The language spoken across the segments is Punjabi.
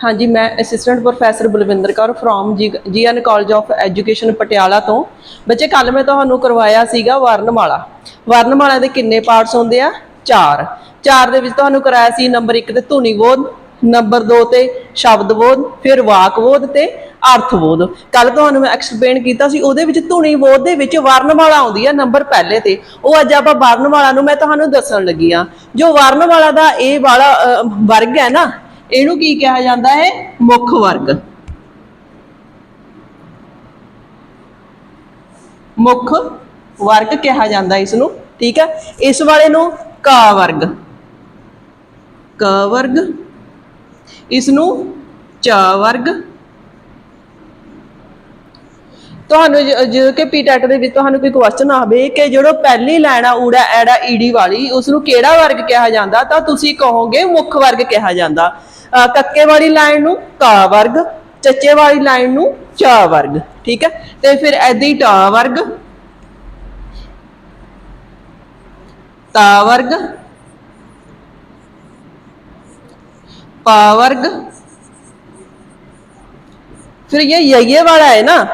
ਹਾਂਜੀ, ਮੈਂ assistant professor Balwinder Kaur from G N college of education Patiala ਤੋਂ। ਬੱਚੇ ਕੱਲ ਮੈਂ ਤੁਹਾਨੂੰ ਕਰਵਾਇਆ ਸੀਗਾ ਵਰਨਮਾਲਾ। ਵਰਨਮਾਲਾ ਦੇ ਕਿੰਨੇ ਪਾਰਟਸ ਹੁੰਦੇ ਆ? ਚਾਰ। ਚਾਰ ਦੇ ਵਿੱਚ ਤੁਹਾਨੂੰ ਕਰਾਇਆ ਸੀ ਨੰਬਰ 1 ਤੇ ਧੁਨੀ ਬੋਧ ਨੰਬਰ 2 ਤੇ ਸ਼ਬਦ ਬੋਧ, ਫਿਰ ਵਾਕ ਬੋਧ ਤੇ ਅਰਥ ਬੋਧ। ਕੱਲ ਤੁਹਾਨੂੰ ਮੈਂ ਐਕਸਪਲੇਨ ਕੀਤਾ ਸੀ, ਉਹਦੇ ਵਿੱਚ ਧੁਨੀ ਬੋਧ ਦੇ ਵਿੱਚ ਵਰਨਮਾਲਾ ਆਉਂਦੀ ਆ ਨੰਬਰ ਪਹਿਲੇ ਤੇ। ਉਹ ਅੱਜ ਆਪਾਂ ਵਰਨਮਾਲਾ ਨੂੰ ਮੈਂ ਤੁਹਾਨੂੰ ਦੱਸਣ ਲੱਗੀ ਆ। ਜੋ ਵਰਨਮਾਲਾ ਦਾ ਇਹ ਵਾਲਾ ਵਰਗ ਹੈ ਨਾ ਇਹਨੂੰ ਕੀ ਕਿਹਾ ਜਾਂਦਾ ਹੈ? ਮੁੱਖ ਵਰਗ। ਮੁੱਖ ਵਰਗ ਕਿਹਾ ਜਾਂਦਾ ਇਸ ਨੂੰ ਠੀਕ ਹੈ? ਇਸ ਵਾਲੇ ਨੂੰ ਕ ਵਰਗ। ਕ ਵਰਗ। ਇਸ ਨੂੰ ਚ ਵਰਗ। ਤੁਹਾਨੂੰ ਜ- ਜਦੋਂ ਕਿ ਪੀਟੈਟ ਦੇ ਵਿੱਚ ਤੁਹਾਨੂੰ ਕੋਈ ਕੁਐਸਚਨ ਆਵੇ ਕਿ ਜਿਹੜਾ ਪਹਿਲੀ ਲਾਈਨ ਆ ਊੜਾ, ਐੜਾ, ਈੜੀ ਵਾਲੀ ਉਸ ਨੂੰ ਕਿਹੜਾ ਵਰਗ ਕਿਹਾ ਜਾਂਦਾ? ਤਾਂ ਤੁਸੀਂ ਕਹੋਗੇ ਮੁੱਖ ਵਰਗ ਕਿਹਾ ਜਾਂਦਾ। ਅਹ ਕੱਕੇ ਵਾਲੀ ਲਾਈਨ ਨੂੰ ਕ ਵਰਗ, ਚੱਚੇ ਵਾਲੀ ਲਾਈਨ ਨੂੰ ਚ ਵਰਗ, ਠੀਕ ਹੈ? ਤੇ ਫਿਰ ਐਦਾਂ ਹੀ ਟ ਵਰਗ, ਤਾ ਵਰਗ, ਪਾ ਵਰਗ, ਫਿਰ ਇਹ ਯਈਏ ਵਾਲਾ ਹੈ ਨਾ।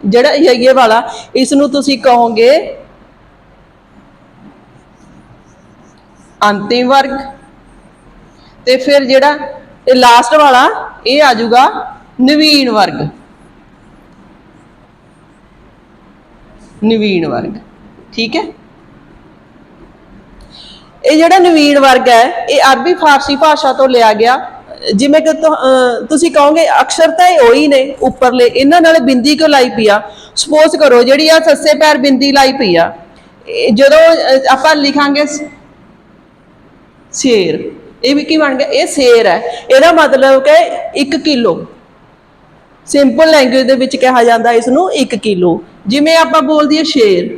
ਜਿਹੜਾ ਯਈਏ ਵਾਲਾ ਇਸ ਨੂੰ ਤੁਸੀਂ ਕਹੋਗੇ ਅੰਤਿਮ ਵਰਗ। ਤੇ ਫਿਰ ਜਿਹੜਾ ਇਹ ਲਾਸਟ ਵਾਲਾ, ਇਹ ਆ ਜਾਊਗਾ ਨਵੀਨ ਵਰਗ। ਨਵੀਨ ਵਰਗ, ਠੀਕ ਹੈ? ਇਹ ਜਿਹੜਾ ਨਵੀਨ ਵਰਗ ਹੈ, ਇਹ ਅਰਬੀ ਫਾਰਸੀ ਭਾਸ਼ਾ ਤੋਂ ਲਿਆ ਗਿਆ। ਜਿਵੇਂ ਕਿ ਤੁਸੀਂ ਕਹੋਗੇ ਅਕਸ਼ਰ ਤਾਂ ਇਹ ਉਹੀ ਨੇ ਉੱਪਰਲੇ, ਇਹਨਾਂ ਨਾਲ ਬਿੰਦੀ ਕਿਉਂ ਲਾਈ ਪਈ ਆ? ਸਪੋਜ਼ ਕਰੋ ਜਿਹੜੀ ਆ ਸੱਸੇ ਪੈਰ ਬਿੰਦੀ ਲਾਈ ਪਈ ਆ ਜਦੋਂ ਆਪਾਂ ਲਿਖਾਂਗੇ ਸ਼ੇਰ, ਇਹ ਵੀ ਕੀ ਬਣ ਗਿਆ? ਇਹ ਸ਼ੇਰ ਹੈ। ਇਹਦਾ ਮਤਲਬ ਕਿ 1 ਕਿਲੋ। ਸਿੰਪਲ ਲੈਂਗੁਏਜ ਦੇ ਵਿੱਚ ਕਿਹਾ ਜਾਂਦਾ ਇਸ ਨੂੰ 1 ਕਿਲੋ। ਜਿਵੇਂ ਆਪਾਂ ਬੋਲਦੀ ਹੈ ਸ਼ੇਰ।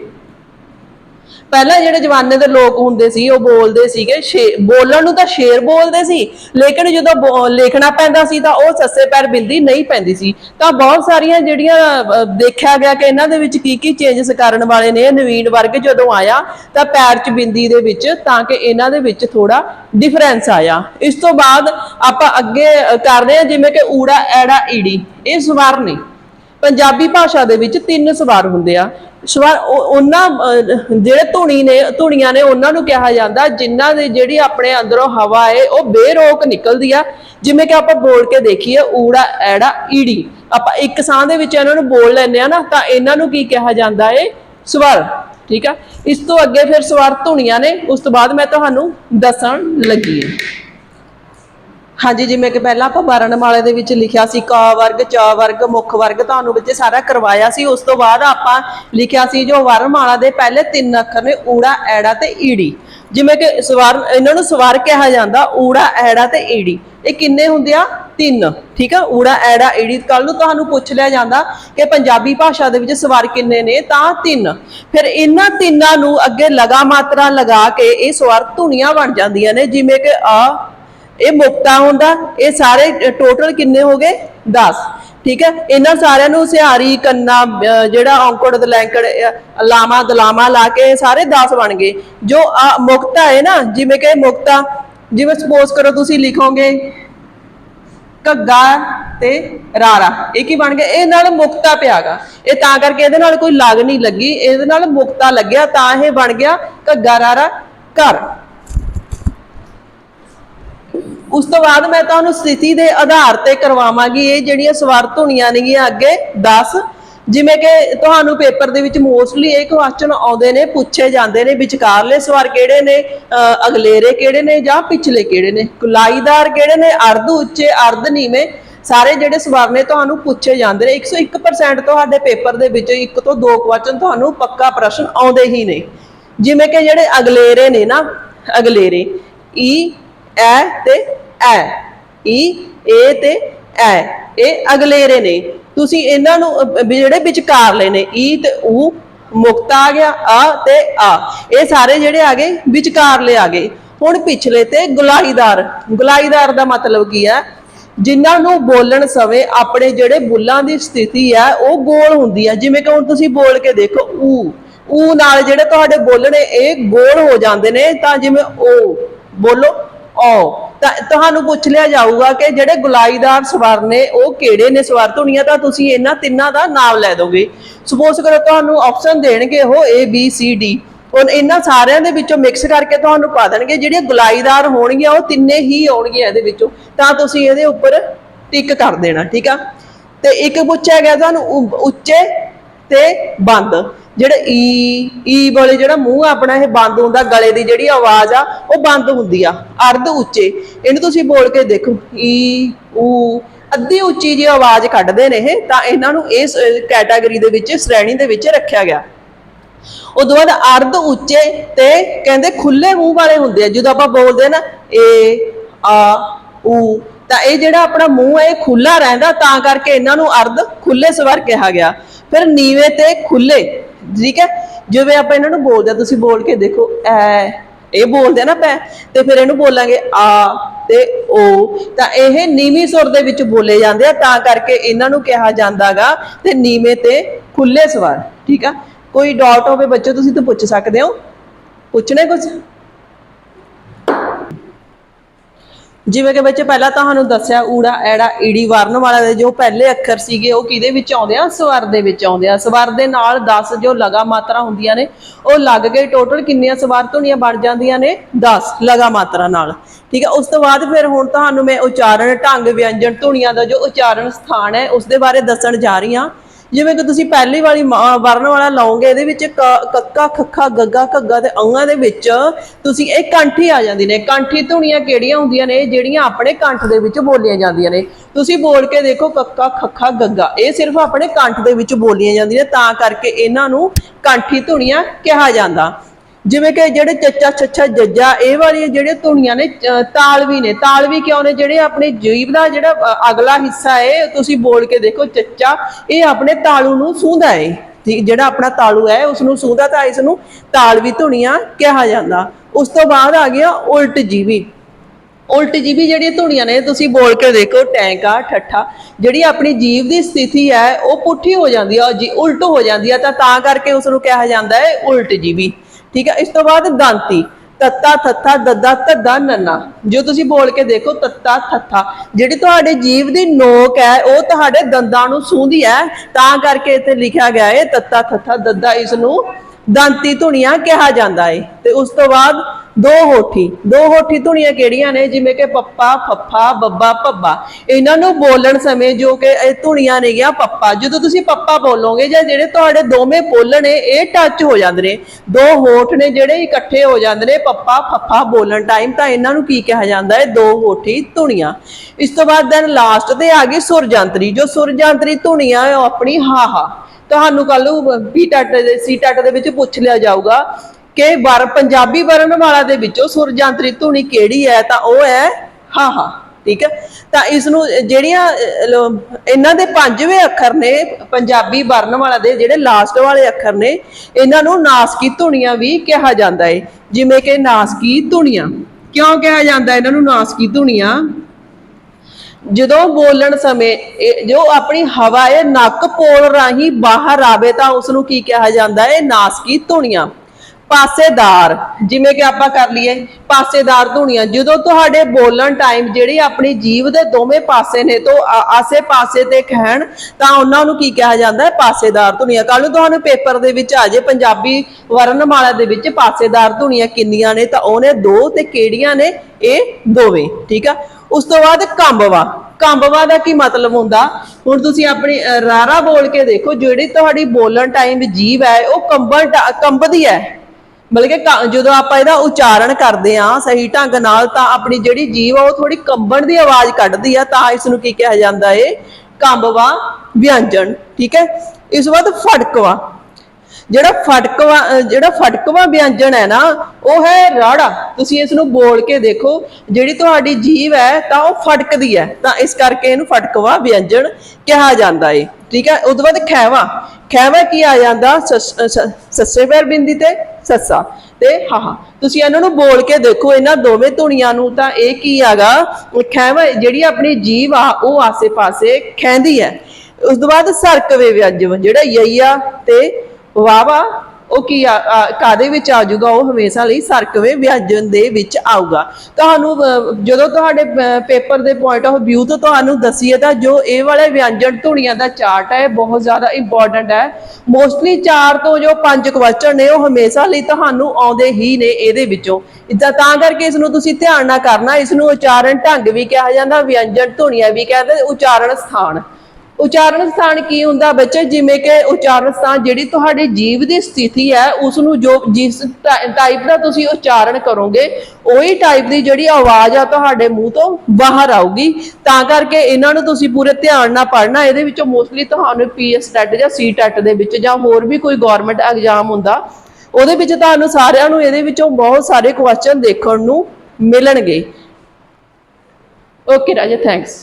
ਪਹਿਲਾਂ ਜਿਹੜੇ ਜਵਾਨੇ ਦੇ ਲੋਕ ਹੁੰਦੇ ਸੀ ਉਹ ਬੋਲਦੇ ਸੀਗੇ ਬੋਲਣ ਨੂੰ ਤਾਂ ਸ਼ੇਰ ਬੋਲਦੇ ਸੀ ਲੇਕਿਨ ਜਦੋਂ ਬੋ- ਲਿਖਣਾ ਪੈਂਦਾ ਸੀ ਤਾਂ ਉਹ ਸੱਸੇ ਪੈਰ ਬਿੰਦੀ ਨਹੀਂ ਪੈਂਦੀ ਸੀ। ਤਾਂ ਬਹੁਤ ਸਾਰੀਆਂ ਜਿਹੜੀਆਂ ਦੇਖਿਆ ਗਿਆ ਕਿ ਇਹਨਾਂ ਦੇ ਵਿੱਚ ਕੀ ਕੀ ਚੇਂਜਸ ਕਰਨ ਵਾਲੇ ਨੇ ਨਵੀਨ ਵਰਗ ਜਦੋਂ ਆਇਆ ਤਾਂ ਪੈਰ ਚ ਬਿੰਦੀ ਦੇ ਵਿੱਚ ਤਾਂ ਕਿ ਇਹਨਾਂ ਦੇ ਵਿੱਚ ਥੋੜਾ ਡਿਫਰੈਂਸ ਆਇਆ। ਇਸ ਤੋਂ ਬਾਅਦ ਆਪਾਂ ਅੱਗੇ ਅਹ, ਕਰਦੇ ਹਾਂ ਜਿਵੇਂ ਕਿ ਊੜਾ ਐੜਾ ਈੜੀ ਇਹ ਸਵਰ ਨੇ। ਪੰਜਾਬੀ ਭਾਸ਼ਾ ਦੇ ਵਿੱਚ ਤਿੰਨ ਸਵਰ ਹੁੰਦੇ ਆ। ਸਵਰ ਉਹਨਾਂ ਜਿਹੜੇ ਧੁਨੀ ਨੇ ਧੁਨੀਆਂ ਨੇ, ਉਹਨਾਂ ਨੂੰ ਕਿਹਾ ਜਾਂਦਾ, ਜਿਨ੍ਹਾਂ ਦੇ ਜਿਹੜੀ ਆਪਣੇ ਅੰਦਰੋਂ ਹਵਾ ਹੈ, ਉਹ ਬੇਰੋਕ ਨਿਕਲਦੀ ਆ। ਜਿਵੇਂ ਕਿ ਆਪਾਂ ਬੋਲ ਕੇ ਦੇਖੀਏ, ਊੜਾ, ਐੜਾ, ਈੜੀ। ਆਪਾਂ ਇੱਕ ਸਾਹ ਦੇ ਵਿੱਚ ਇਹਨਾਂ ਨੂੰ ਬੋਲ ਲੈਂਦੇ ਆ ਨਾ, ਤਾਂ ਇਹਨਾਂ ਨੂੰ ਕੀ ਕਿਹਾ ਜਾਂਦਾ ਹੈ ਸਵਰ ਠੀਕ ਆ? ਇਸ ਤੋਂ ਅੱਗੇ ਫਿਰ ਸਵਰ ਧੁਨੀਆਂ ਨੇ, ਉਸ ਤੋਂ ਬਾਅਦ ਮੈਂ ਤੁਹਾਨੂੰ ਦੱਸਣ ਲੱਗੀ ਹਾਂ। ਹਾਂਜੀ, ਜਿਵੇਂ ਕਿ ਪਹਿਲਾਂ ਆਪਾਂ ਵਰਣਮਾਲੇ ਦੇ ਵਿੱਚ ਲਿਖਿਆ ਸੀ, ਕ ਵਰਗ, ਚ ਵਰਗ, ਮੁੱਖ ਵਰਗ, ਤੁਹਾਨੂੰ ਬੱਚੇ ਸਾਰਾ ਕਰਵਾਇਆ ਸੀ। ਉਸ ਤੋਂ ਬਾਅਦ ਆਪਾਂ ਲਿਖਿਆ ਸੀ ਜੋ ਵਰਣਮਾਲਾ ਦੇ ਪਹਿਲੇ ਤਿੰਨ ਅੱਖਰ ਨੇ, ਊੜਾ, ਐੜਾ ਤੇ ਈੜੀ। ਜਿਵੇਂ ਕਿ ਸਵਰ, ਇਹਨਾਂ ਨੂੰ ਸਵਰ ਕਿਹਾ ਜਾਂਦਾ, ਊੜਾ, ਐੜਾ ਤੇ ਈੜੀ। ਇਹ ਕਿੰਨੇ ਹੁੰਦੇ ਆ? ਤਿੰਨ। ਠੀਕ ਆ? ਊੜਾ, ਐੜਾ, ਈੜੀ। ਕੱਲ ਨੂੰ ਤੁਹਾਨੂੰ ਪੁੱਛ ਲਿਆ ਜਾਂਦਾ ਕਿ ਪੰਜਾਬੀ ਭਾਸ਼ਾ ਦੇ ਵਿੱਚ ਸਵਰ ਕਿੰਨੇ ਨੇ, ਤਾਂ ਤਿੰਨ। ਫਿਰ ਇਹਨਾਂ ਤਿੰਨਾਂ ਨੂੰ ਅੱਗੇ ਲਗਾ ਮਾਤਰਾ ਲਗਾ ਕੇ ਇਹ ਸਵਰ ਧੁਨੀਆਂ ਬਣ ਜਾਂਦੀਆਂ ਨੇ, ਜਿਵੇਂ ਕਿ ਆ ਇਹ ਮੁਕਤਾ ਹੁੰਦਾ, ਇਹ ਸਾਰੇ ਟੋਟਲ ਕਿੰਨੇ ਹੋ ਗਏ? 10 ਠੀਕ ਹੈ? ਇਹਨਾਂ ਸਾਰਿਆਂ ਨੂੰ ਸਿਹਾਰੀ, ਕੰਨਾ ਜਿਹੜਾ ਔਂਕੜ, ਦਲੈਂਕੜ ਲਾਮਾ, ਦਲਾਮਾ ਲਾ ਕੇ ਸਾਰੇ 10 ਬਣ ਗਏ। ਜੋ ਮੁਕਤਾ ਹੈ ਨਾ, ਜਿਵੇਂ ਕਿ ਮੁਕਤਾ, ਜਿਵੇਂ ਸਪੋਜ਼ ਕਰੋ ਤੁਸੀਂ ਲਿਖੋਗੇ, ਘੱਗਾ ਤੇ ਰਾਰਾ, ਇਹ ਕੀ ਬਣ ਗਿਆ ਇਹ ਨਾਲ ਮੁਕਤਾ ਪਿਆਗਾ। ਇਹ ਤਾਂ ਕਰਕੇ ਇਹਦੇ ਨਾਲ ਕੋਈ ਲੱਗ ਨਹੀਂ ਲੱਗੀ, ਇਹਦੇ ਨਾਲ ਮੁਕਤਾ ਲੱਗਿਆ, ਤਾਂ ਇਹ ਬਣ ਗਿਆ ਘੱਗਾ, ਰਾਰਾ, ਘਰ। ਉਸ ਤੋਂ ਬਾਅਦ ਮੈਂ ਤੁਹਾਨੂੰ ਸਥਿਤੀ ਦੇ ਆਧਾਰ ਤੇ ਕਰਵਾਵਾਂਗੀ। ਇਹ ਜਿਹੜੀਆਂ ਸਵਰ ਧੁਨੀਆਂ ਨੇਗੀਆਂ ਅੱਗੇ 10 ਜਿਵੇਂ ਕਿ ਤੁਹਾਨੂੰ ਪੇਪਰ ਦੇ ਵਿੱਚ ਮੋਸਟਲੀ ਇਹ ਕੁਐਸਚਨ ਆਉਂਦੇ ਨੇ, ਪੁੱਛੇ ਜਾਂਦੇ ਨੇ, ਵਿਚਕਾਰਲੇ ਸਵਰ ਕਿਹੜੇ ਨੇ ਅਗਲੇਰੇ ਕਿਹੜੇ ਨੇ ਜਾਂ ਪਿਛਲੇ ਕਿਹੜੇ ਨੇ? ਕੁਲਾਈਦਾਰ ਕਿਹੜੇ ਨੇ? ਅਰਧ, ਉੱਚੇ, ਅਰਧ, ਨੀਵੇਂ। ਸਾਰੇ ਜਿਹੜੇ ਸਵਰ ਨੇ ਤੁਹਾਨੂੰ ਪੁੱਛੇ ਜਾਂਦੇ ਨੇ। 101% ਤੁਹਾਡੇ ਪੇਪਰ ਦੇ ਵਿੱਚ ਇੱਕ ਤੋਂ ਦੋ ਕੁਐਸਚਨ ਤੁਹਾਨੂੰ ਪੱਕਾ ਪ੍ਰਸ਼ਨ ਆਉਂਦੇ ਹੀ ਨੇ। ਜਿਵੇਂ ਕਿ ਜਿਹੜੇ ਅਗਲੇਰੇ ਨੇ ਨਾ, ਅਗਲੇਰੇ, ਈ, ਐ ਤੇ ਐ। ਈ, ਏ ਤੇ ਐ। ਇਹ ਅਗਲੇਰੇ ਨੇ। ਤੁਸੀਂ ਇਹਨਾਂ ਨੂੰ ਜਿਹੜੇ ਵਿਚਕਾਰਲੇ ਨੇ। ਈ ਤੇ ਊ ਮੁਕਤਾ ਆ ਗਿਆ, ਆ ਤੇ ਆ। ਇਹ ਸਾਰੇ ਜਿਹੜੇ ਆ ਗਏ ਵਿਚਕਾਰਲੇ ਆ ਗਏ। ਹੁਣ ਪਿਛਲੇ ਤੇ ਗੁਲਾਈਦਾਰ। ਗੁਲਾਈਦਾਰ ਦਾ ਮਤਲਬ ਕੀ ਹੈ ਜਿਨ੍ਹਾਂ ਨੂੰ ਬੋਲਣ ਸਮੇਂ ਆਪਣੇ ਜਿਹੜੇ ਬੁੱਲਾਂ ਦੀ ਸਥਿਤੀ ਹੈ ਉਹ ਗੋਲ ਹੁੰਦੀ ਹੈ ਜਿਵੇਂ ਕਿ ਹੁਣ ਤੁਸੀਂ ਬੋਲ ਕੇ ਦੇਖੋ ਊ ਊ ਨਾਲ ਜਿਹੜੇ ਤੁਹਾਡੇ ਬੋਲਣੇ, ਇਹ ਗੋਲ ਹੋ ਜਾਂਦੇ ਨੇ। ਤਾਂ ਜਿਵੇਂ ਓ, ਬੋਲੋ, ਓ। ਤੁਹਾਨੂੰ ਪੁੱਛ ਲਿਆ ਜਾਊਗਾ ਕਿ ਜਿਹੜੇ ਗੁਲਾਈਦਾਰ ਸਵਰ ਨੇ, ਉਹ ਕਿਹੜੇ ਨੇ ਸਵਰ ਧੁਨੀਆਂ? ਤਾਂ ਤੁਸੀਂ ਇਹਨਾਂ ਤਿੰਨਾਂ ਦਾ ਨਾਮ ਲੈ ਦੋਗੇ। ਸਪੋਜ਼ ਕਰੋ ਤੁਹਾਨੂੰ ਆਪਸ਼ਨ ਦੇਣਗੇ ਉਹ A, B, C, D ਹੁਣ ਇਹਨਾਂ ਸਾਰਿਆਂ ਦੇ ਵਿੱਚੋਂ ਮਿਕਸ ਕਰਕੇ ਤੁਹਾਨੂੰ ਪਾ ਦੇਣਗੇ, ਜਿਹੜੀਆਂ ਗੁਲਾਈਦਾਰ ਹੋਣਗੀਆਂ, ਉਹ ਤਿੰਨੇ ਹੀ ਆਉਣਗੀਆਂ ਇਹਦੇ ਵਿੱਚੋਂ। ਤਾਂ ਤੁਸੀਂ ਇਹਦੇ ਉੱਪਰ ਟਿਕ ਕਰ ਦੇਣਾ, ਠੀਕ ਆ? ਤੇ ਇੱਕ ਪੁੱਛਿਆ ਗਿਆ ਤੁਹਾਨੂੰ ਉੱਚੇ ਤੇ ਬੰਦ। ਜਿਹੜਾ ਈ ਈ ਵਾਲੇ ਜਿਹੜਾ ਮੂੰਹ ਆਪਣਾ, ਇਹ ਬੰਦ ਹੁੰਦਾ, ਗਲੇ ਦੀ ਜਿਹੜੀ ਆਵਾਜ਼ ਆ, ਉਹ ਬੰਦ ਹੁੰਦੀ ਆ, ਅਰਧ ਉੱਚੇ। ਇਹਨੂੰ ਤੁਸੀਂ ਬੋਲ ਕੇ ਦੇਖੋ, ਈ, ਊ, ਅੱਧੀ ਉੱਚੀ ਜਿਹੀ ਆਵਾਜ਼ ਕੱਢਦੇ ਨੇ ਇਹ, ਤਾਂ ਇਹਨਾਂ ਨੂੰ ਇਸ ਕੈਟਾਗਰੀ ਦੇ ਵਿੱਚ, ਸ਼੍ਰੇਣੀ ਦੇ ਵਿੱਚ ਰੱਖਿਆ ਗਿਆ। ਉਦੋਂ ਬਾਅਦ ਅਰਧ ਉੱਚੇ ਤੇ ਕਹਿੰਦੇ ਖੁੱਲੇ ਮੂੰਹ ਵਾਲੇ ਹੁੰਦੇ ਆ, ਜਦੋਂ ਆਪਾਂ ਬੋਲਦੇ ਨਾ, ਏ, ਆ, ਊ, ਤਾਂ ਇਹ ਜਿਹੜਾ ਆਪਣਾ ਮੂੰਹ ਹੈ ਇਹ ਖੁੱਲਾ ਰਹਿੰਦਾ, ਤਾਂ ਕਰਕੇ ਇਹਨਾਂ ਨੂੰ ਅਰਧ ਖੁੱਲੇ ਸਵਰ ਕਿਹਾ ਗਿਆ। ਫਿਰ ਨੀਵੇਂ ਤੇ ਖੁੱਲੇ ਠੀਕ ਹੈ? ਜਿਵੇਂ ਆਪਾਂ ਇਹਨਾਂ ਨੂੰ ਬੋਲਦੇ ਆ ਤੁਸੀਂ ਬੋਲ ਕੇ ਦੇਖੋ, ਐ, ਇਹ ਬੋਲਦੇ ਆ ਨਾ ਪੈ ਤੇ ਫਿਰ ਇਹਨੂੰ ਬੋਲਾਂਗੇ ਆ ਤੇ ਓ। ਤਾਂ ਇਹ ਨੀਵੀਂ ਸੁਰ ਦੇ ਵਿੱਚ ਬੋਲੇ ਜਾਂਦੇ ਆ, ਤਾਂ ਕਰਕੇ ਇਹਨਾਂ ਨੂੰ ਕਿਹਾ ਜਾਂਦਾਗਾ ਤੇ ਨੀਵੇਂ ਤੇ ਖੁੱਲੇ ਸਵਰ ਠੀਕ ਆ? ਕੋਈ ਡਾਟ ਹੋਵੇ ਬੱਚੇ, ਤੁਸੀਂ ਤਾਂ ਪੁੱਛ ਸਕਦੇ ਹੋ। ਪੁੱਛਣਾ ਕੁਝ ਜਿਵੇਂ ਕਿ ਬੱਚੇ ਪਹਿਲਾਂ ਤੁਹਾਨੂੰ ਦੱਸਿਆ ਊੜਾ, ਐੜਾ, ਈੜੀ ਵਰਨ ਵਾਲਾ ਦੇ ਜੋ ਪਹਿਲੇ ਅੱਖਰ ਸੀਗੇ, ਉਹ ਕਿਹਦੇ ਵਿੱਚ ਆਉਂਦੇ ਆ? ਸਵਰ ਦੇ ਵਿੱਚ ਆਉਂਦੇ ਆ। ਸਵਰ ਦੇ ਨਾਲ 10 ਜੋ ਲਗਾ ਮਾਤਰਾ ਹੁੰਦੀਆਂ ਨੇ, ਉਹ ਲੱਗ ਕੇ ਟੋਟਲ ਕਿੰਨੀਆਂ ਸਵਰ ਧੁਨੀਆਂ ਬਣ ਜਾਂਦੀਆਂ ਨੇ? 10 ਲਗਾ ਮਾਤਰਾ ਨਾਲ। ਠੀਕ ਹੈ ਉਸ ਤੋਂ ਬਾਅਦ ਫਿਰ ਹੁਣ ਤੁਹਾਨੂੰ ਮੈਂ ਉਚਾਰਨ, ਢੰਗ ਵਿਅੰਜਨ ਧੁਨੀਆਂ ਦਾ ਜੋ ਉਚਾਰਨ ਸਥਾਨ ਹੈ ਉਸ ਦੇ ਬਾਰੇ ਦੱਸਣ ਜਾ ਰਹੀ ਹਾਂ। ਜਿਵੇਂ ਕਿ ਤੁਸੀਂ ਪਹਿਲੀ ਵਾਲੀ ਮਾ- ਵਰਨ ਵਾਲਾ ਲਾਓਗੇ, ਇਹਦੇ ਵਿੱਚ ਕ- ਕੱਕਾ, ਖੱਖਾ, ਗੱਗਾ ਘੱਗਾ ਤੇ ਅੰਗਾਂ ਦੇ ਵਿੱਚ ਤੁਸੀਂ ਇਹ ਕੰਠੀ ਆ ਜਾਂਦੀ ਨੇ। ਕੰਠੀ ਧੁਨੀਆਂ ਕਿਹੜੀਆਂ ਹੁੰਦੀਆਂ ਨੇ? ਜਿਹੜੀਆਂ ਆਪਣੇ ਕੰਠ ਦੇ ਵਿੱਚ ਬੋਲੀਆਂ ਜਾਂਦੀਆਂ ਨੇ। ਤੁਸੀਂ ਬੋਲ ਕੇ ਦੇਖੋ, ਕੱਕਾ, ਖੱਖਾ, ਗੱਗਾ, ਇਹ ਸਿਰਫ ਆਪਣੇ ਕੰਠ ਦੇ ਵਿੱਚ ਬੋਲੀਆਂ ਜਾਂਦੀਆਂ ਨੇ, ਤਾਂ ਕਰਕੇ ਇਹਨਾਂ ਨੂੰ ਕੰਠੀ ਧੁਨੀਆਂ ਕਿਹਾ ਜਾਂਦਾ। ਜਿਵੇਂ ਕਿ ਜਿਹੜੇ ਚੱਚਾ ਛੱਛਾ ਜੱਜਾ, ਇਹ ਵਾਲੀਆਂ ਜਿਹੜੀਆਂ ਧੁਨੀਆਂ ਨੇ ਤਾਲਵੀ ਨੇ। ਤਾਲਵੀ ਕਿਉਂ ਨੇ? ਜਿਹੜੇ ਆਪਣੇ ਜੀਵ ਦਾ ਜਿਹੜਾ ਅਗਲਾ ਹਿੱਸਾ ਹੈ ਤੁਸੀਂ ਬੋਲ ਕੇ ਦੇਖੋ ਚੱਚਾ, ਇਹ ਆਪਣੇ ਤਾਲੂ ਨੂੰ ਸੂੰਦਾ ਹੈ ਠੀਕ, ਜਿਹੜਾ ਆਪਣਾ ਤਾਲੂ ਹੈ, ਉਸ ਨੂੰ ਸੂੰਦਾ ਤਾਂ ਇਸ ਨੂੰ ਤਾਲਵੀ ਧੁਨੀਆਂ ਕਿਹਾ ਜਾਂਦਾ। ਉਸ ਤੋਂ ਬਾਅਦ ਆ ਗਿਆ ਉਲਟ ਜੀਵੀ। ਉਲਟ ਜੀਵੀ ਜਿਹੜੀਆਂ ਧੁਨੀਆਂ ਨੇ, ਤੁਸੀਂ ਬੋਲ ਕੇ ਦੇਖੋ, ਟੈਂਕਾ, ਠੱਠਾ, ਜਿਹੜੀ ਆਪਣੀ ਜੀਵ ਦੀ ਸਥਿਤੀ ਹੈ, ਉਹ ਪੁੱਠੀ ਹੋ ਜਾਂਦੀ ਹੈ ਜੀ, ਉਲਟ ਹੋ ਜਾਂਦੀ ਹੈ ਤਾਂ ਤਾਂ ਕਰਕੇ ਉਸ ਨੂੰ ਕਿਹਾ ਜਾਂਦਾ ਹੈ ਉਲਟ ਜੀਵੀ। ਠੀਕ ਹੈ, ਇਸ ਤੋਂ ਬਾਅਦ ਦੰਤੀ। ਤੱਤਾ, ਥੱਥਾ, ਦੱਦਾ, ਧੱਦਾ, ਨੰਨਾ। ਜੋ ਤੁਸੀਂ ਬੋਲ ਕੇ ਦੇਖੋ, ਤੱਤਾ, ਥੱਥਾ। ਜਿਹੜੀ ਤੁਹਾਡੇ ਜੀਵ ਦੀ ਨੋਕ ਹੈ, ਉਹ ਤੁਹਾਡੇ ਦੰਦਾਂ ਨੂੰ ਸੂੰਹਦੀ ਹੈ। ਤਾਂ ਕਰਕੇ ਇੱਥੇ ਲਿਖਿਆ ਗਿਆ ਹੈ, ਤੱਤਾ, ਥੱਥਾ, ਦੱਦਾ ਇਸ ਨੂੰ ਦੰਤੀ ਧੁਨੀਆਂ ਕਿਹਾ ਜਾਂਦਾ ਹੈ। ਤੇ ਉਸ ਤੋਂ ਬਾਅਦ ਦੋ ਹੋਠੀ ਦੋ ਹੋਠੀ ਧੁਨੀਆਂ ਕਿਹੜੀਆਂ ਨੇ? ਜਿਵੇਂ ਕਿ ਪੱਪਾ, ਫੱਫਾ, ਬੱਬਾ, ਭੱਬਾ। ਇਹਨਾਂ ਨੂੰ ਬੋਲਣ ਸਮੇਂ ਜੋ ਕਿ ਇਹ ਧੁਨੀਆਂ ਨੇ ਗਿਆ ਪੱਪਾ। ਜਦੋਂ ਤੁਸੀਂ ਪੱਪਾ ਬੋਲੋਗੇ ਜਾਂ ਜਿਹੜੇ ਤੁਹਾਡੇ ਦੋਵੇਂ ਬੋਲ ਨੇ, ਇਹ ਟੱਚ ਹੋ ਜਾਂਦੇ ਨੇ। ਦੋ ਹੋਠ ਨੇ ਜਿਹੜੇ ਇਕੱਠੇ ਹੋ ਜਾਂਦੇ ਨੇ, ਪੱਪਾ, ਫੱਫਾ ਬੋਲਣ ਟਾਈਮ ਤਾਂ ਇਹਨਾਂ ਨੂੰ ਕੀ ਕਿਹਾ ਜਾਂਦਾ ਹੈ? ਦੋ ਹੋਠੀ ਧੁਨੀਆਂ। ਇਸ ਤੋਂ ਬਾਅਦ ਦੈਨ ਲਾਸਟ ਤੇ ਆ ਗਈ ਸੁਰਜੰਤਰੀ। ਜੋ ਸੁਰਜੰਤਰੀ ਧੁਨੀਆਂ ਉਹ ਆਪਣੀ ਹਾਹਾ। ਤੁਹਾਨੂੰ ਕੱਲ ਨੂੰ ਬੀ ਟੱਟ ਦੇ ਸੀ ਟੱਟ ਦੇ ਵਿੱਚ ਪੁੱਛ ਲਿਆ ਜਾਊਗਾ। ਕਿ ਵਰ ਪੰਜਾਬੀ ਵਰਨ ਵਾਲਾ ਦੇ ਵਿੱਚੋਂ ਸੁਰ ਧੁਨੀ ਕਿਹੜੀ ਹੈ? ਤਾਂ ਉਹ ਹੈ ਹਾਂ ਹਾਂ, ਠੀਕ ਹੈ। ਤਾਂ ਇਸ ਨੂੰ ਜਿਹੜੀਆਂ ਇਹਨਾਂ ਦੇ ਪੰਜਵੇਂ ਅੱਖਰ ਨੇ, ਪੰਜਾਬੀ ਵਰਨ ਵਾਲਾ ਦੇ ਜਿਹੜੇ ਲਾਸਟ ਵਾਲੇ ਅੱਖਰ ਨੇ, ਇਹਨਾਂ ਨੂੰ ਨਾਸਕੀ ਧੁਨੀਆਂ ਵੀ ਕਿਹਾ ਜਾਂਦਾ ਹੈ ਜਿਵੇਂ ਕਿ ਨਾਸਕੀ ਧੁਨੀਆਂ। ਕਿਉਂ ਕਿਹਾ ਜਾਂਦਾ ਇਹਨਾਂ ਨੂੰ ਨਾਸਕੀ ਧੁਨੀਆਂ? ਜਦੋਂ ਬੋਲਣ ਸਮੇਂ, ਇਹ ਜੋ ਆਪਣੀ ਹਵਾ ਹੈ, ਨੱਕ ਪੋਲ ਰਾਹੀਂ ਬਾਹਰ ਆਵੇ ਤਾਂ ਉਸ ਨੂੰ ਕੀ ਕਿਹਾ ਜਾਂਦਾ ਹੈ ਨਾਸਕੀ ਧੁਨੀਆਂ। ਪਾਸੇਦਾਰ ਜਿਵੇਂ ਕਿ ਆਪਾਂ ਕਰ ਲਈਏ ਪਾਸੇਦਾਰ ਧੁਨੀਆਂ। ਜਦੋਂ ਤੁਹਾਡੇ ਬੋਲਣ ਟਾਈਮ ਜਿਹੜੀ ਆਪਣੀ ਜੀਵ ਦੇ ਦੋਵੇਂ ਪਾਸੇ ਨੇ ਤੋਂ ਆਸੇ-ਪਾਸੇ ਤੇ ਕਹਿਣ ਤਾਂ ਉਹਨਾਂ ਨੂੰ ਕੀ ਕਿਹਾ ਜਾਂਦਾ ਹੈ? ਪਾਸੇਦਾਰ ਧੁਨੀਆਂ। ਕੱਲ ਨੂੰ ਤੁਹਾਨੂੰ ਪੇਪਰ ਦੇ ਵਿੱਚ ਆ ਜੇ ਪੰਜਾਬੀ ਵਰਨਮਾਲਾ ਦੇ ਵਿੱਚ ਪਾਸੇਦਾਰ ਧੁਨੀਆਂ ਕਿੰਨੀਆਂ ਨੇ ਤਾਂ ਉਹਨੇ ਦੋ ਤੇ ਕਿਹੜੀਆਂ ਨੇ? ਇਹ ਦੋਵੇਂ ਠੀਕ ਆ? ਉਸ ਤੋਂ ਬਾਅਦ ਕੰਬਵਾ। ਕੰਬਵਾ ਦਾ ਕੀ ਮਤਲਬ ਹੁੰਦਾ? ਹੁਣ ਤੁਸੀਂ ਆਪਣੀ ਅਹ, ਰਾਰਾ ਬੋਲ ਕੇ ਦੇਖੋ ਜਿਹੜੀ ਤੁਹਾਡੀ ਬੋਲਣ ਟਾਈਮ ਜੀਵ ਹੈ ਉਹ ਕੰਬਣ ਕੰਬਦੀ ਹੈ। ਬਲਕਿ ਕ- ਜਦੋਂ ਆਪਾਂ ਇਹਦਾ ਉਚਾਰਨ ਕਰਦੇ ਆ ਸਹੀ ਢੰਗ ਨਾਲ ਤਾਂ ਆਪਣੀ ਜਿਹੜੀ ਜੀਵ ਆ ਉਹ ਥੋੜੀ ਕੰਬਣ ਦੀ ਆਵਾਜ਼ ਕੱਢਦੀ ਆ, ਤਾਂ ਇਸ ਨੂੰ ਕੀ ਕਿਹਾ ਜਾਂਦਾ ਏ? ਕੰਬਵਾ ਵਿਅੰਜਨ, ਠੀਕ ਹੈ? ਇਸ ਤੋਂ ਬਾਅਦ ਫੜਕਵਾ। ਜਿਹੜਾ ਫਟਕਵਾ ਜਿਹੜਾ ਫਟਕਵਾ ਵਿਅੰਜਨ ਹੈ ਨਾ, ਉਹ ਹੈ ਰਾੜਾ। ਤੁਸੀਂ ਇਸ ਨੂੰ ਬੋਲ ਕੇ ਦੇਖੋ, ਜਿਹੜੀ ਤੁਹਾਡੀ ਜੀਵ ਹੈ ਤਾਂ ਉਹ ਫਟਕਦੀ ਹੈ। ਤਾਂ ਇਸ ਕਰਕੇ ਇਹਨੂੰ ਫਟਕਵਾ ਵਿਅੰਜਨ ਕਿਹਾ ਜਾਂਦਾ ਏ। ਠੀਕ ਹੈ? ਉਸ ਤੋਂ ਬਾਅਦ ਖੈਵਾ। ਖੈਵਾ ਕੀ ਆ ਜਾਂਦਾ? ਸੱਸ- ਸ- ਸੱਸੇ ਪੈਰ ਬਿੰਦੀ ਤੇ। ਸੱਸਾ। ਤੇ ਹਾਹਾ ਤੁਸੀਂ ਇਹਨਾਂ ਨੂੰ ਬੋਲ ਕੇ ਦੇਖੋ, ਇਹਨਾਂ ਦੋਵੇਂ ਧੁਨੀਆਂ ਨੂੰ ਤਾਂ ਇਹ ਕੀ ਹੈਗਾ ਖੈਵਾ ਜਿਹੜੀ ਆਪਣੀ ਜੀਵ ਆ, ਉਹ ਆਸੇ-ਪਾਸੇ ਖੈਂਦੀ ਹੈ। ਉਸ ਤੋਂ ਬਾਅਦ ਸਰਕਵੇ ਵਿਅੰਜਨ ਜਿਹੜਾ ਯਈਆ ਤੇ ਵਾਵਾ ਉਹ ਕੀ ਆ- ਵਿੱਚ ਆ ਜਾਊਗਾ ਉਹ ਹਮੇਸ਼ਾ ਲਈ ਸਰਕਵੇਂ ਵਿਅੰਜਨ ਦੇ ਵਿੱਚ ਆਊਗਾ। ਤੁਹਾਨੂੰ ਜਦੋਂ ਤੁਹਾਡੇ ਪੇਪਰ ਦੇ ਪੁਆਇੰਟ ਆਫ View ਤੋਂ ਤੁਹਾਨੂੰ ਦਸੀਏ ਤਾਂ ਜੋ ਇਹ ਵਾਲੇ ਵਿਅੰਜਨ ਧੁਨੀਆਂ ਦਾ ਚਾਰਟ ਹੈ, ਬਹੁਤ ਜ਼ਿਆਦਾ ਇੰਪੋਰਟੈਂਟ ਹੈ। ਮੋਸਟਲੀ 4 ਤੋਂ ਜੋ ਪੰਜ ਕੁਐਸਚਨ ਨੇ, ਉਹ ਹਮੇਸ਼ਾ ਲਈ ਤੁਹਾਨੂੰ ਆਉਂਦੇ ਹੀ ਨੇ ਇਹਦੇ ਵਿੱਚੋਂ। ਇਦਾਂ ਤਾਂ ਕਰਕੇ ਇਸ ਨੂੰ ਤੁਸੀਂ ਧਿਆਨ ਨਾਲ ਕਰਨਾ, ਇਸ ਨੂੰ ਉਚਾਰਨ ਢੰਗ ਵੀ ਕਿਹਾ ਜਾਂਦਾ, ਵਿਅੰਜਨ ਧੁਨੀਆਂ ਵੀ ਕਹਿੰਦੇ, ਉਚਾਰਨ ਸਥਾਨ। ਉਚਾਰਨ ਸਥਾਨ ਕੀ ਹੁੰਦਾ ਬੱਚੇ? ਜਿਵੇਂ ਕਿ ਉਚਾਰਨ ਸਥਾਨ ਜਿਹੜੀ ਤੁਹਾਡੀ ਜੀਵ ਦੀ ਸਥਿਤੀ ਹੈ ਉਸ ਨੂੰ ਜੋ ਜਿਸ ਟਾਈਪ ਦਾ ਤੁਸੀਂ ਉਚਾਰਨ ਕਰੋਗੇ, ਉਹੀ ਟਾਈਪ ਦੀ ਜਿਹੜੀ ਆਵਾਜ਼ ਆ ਤੁਹਾਡੇ ਮੂੰਹ ਤੋਂ ਬਾਹਰ ਆਊਗੀ। ਤਾਂ ਕਰਕੇ ਇਹਨਾਂ ਨੂੰ ਤੁਸੀਂ ਪੂਰੇ ਧਿਆਨ ਨਾਲ ਪੜ੍ਹਨਾ, ਇਹਦੇ ਵਿੱਚੋਂ ਮੋਸਟਲੀ ਤੁਹਾਨੂੰ ਪੀਐਸ ਟੈਟ ਜਾਂ ਸੀ ਟੈਟ ਦੇ ਵਿੱਚ ਜਾਂ ਹੋਰ ਵੀ ਕੋਈ ਗਵਰਨਮੈਂਟ ਐਗਜ਼ਾਮ ਹੁੰਦਾ, ਉਹਦੇ ਵਿੱਚ ਤੁਹਾਨੂੰ ਸਾਰਿਆਂ ਨੂੰ ਇਹਦੇ ਵਿੱਚੋਂ ਬਹੁਤ ਸਾਰੇ ਕੁਐਸਚਨ ਦੇਖਣ ਨੂੰ ਮਿਲਣਗੇ। ਓਕੇ ਰਾਜੇ ਥੈਂਕਸ